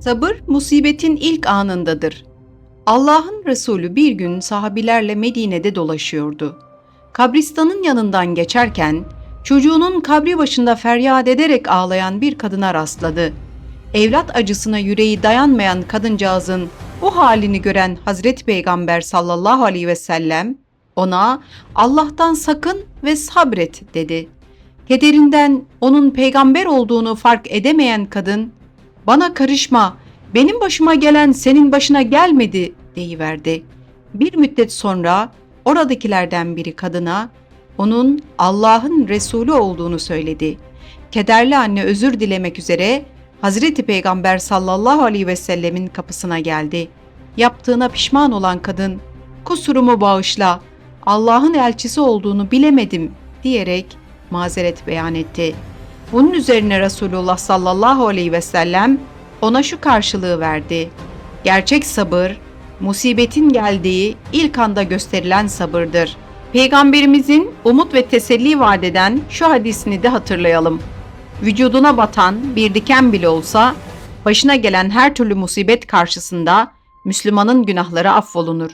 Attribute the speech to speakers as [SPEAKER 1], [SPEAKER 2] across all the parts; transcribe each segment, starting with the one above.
[SPEAKER 1] Sabır musibetin ilk anındadır. Allah'ın Resulü bir gün sahabilerle Medine'de dolaşıyordu. Kabristanın yanından geçerken çocuğunun kabri başında feryat ederek ağlayan bir kadına rastladı. Evlat acısına yüreği dayanmayan kadıncağızın bu halini gören Hazreti Peygamber sallallahu aleyhi ve sellem ona Allah'tan sakın ve sabret dedi. Kederinden onun peygamber olduğunu fark edemeyen kadın bana karışma, benim başıma gelen senin başına gelmedi deyiverdi. Bir müddet sonra oradakilerden biri kadına onun Allah'ın Resulü olduğunu söyledi. Kederli anne özür dilemek üzere Hazreti Peygamber sallallahu aleyhi ve sellemin kapısına geldi. Yaptığına pişman olan kadın, kusurumu bağışla, Allah'ın elçisi olduğunu bilemedim diyerek mazeret beyan etti. Bunun üzerine Resulullah sallallahu aleyhi ve sellem ona şu karşılığı verdi. Gerçek sabır, musibetin geldiği ilk anda gösterilen sabırdır. Peygamberimizin umut ve teselli vadeden şu hadisini de hatırlayalım. Vücuduna batan bir diken bile olsa, başına gelen her türlü musibet karşısında Müslümanın günahları affolunur.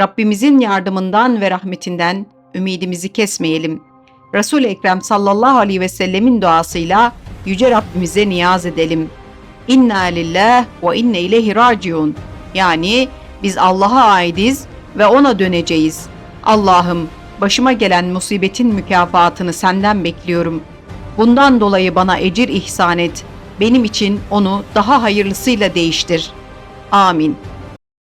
[SPEAKER 1] Rabbimizin yardımından ve rahmetinden ümidimizi kesmeyelim. Resul-i Ekrem sallallahu aleyhi ve sellemin duasıyla yüce Rabbimize niyaz edelim. İnna lillah ve inne ileyhi raciun. Yani biz Allah'a aidiz ve ona döneceğiz. Allah'ım başıma gelen musibetin mükafatını senden bekliyorum. Bundan dolayı bana ecir ihsan et. Benim için onu daha hayırlısıyla değiştir. Amin.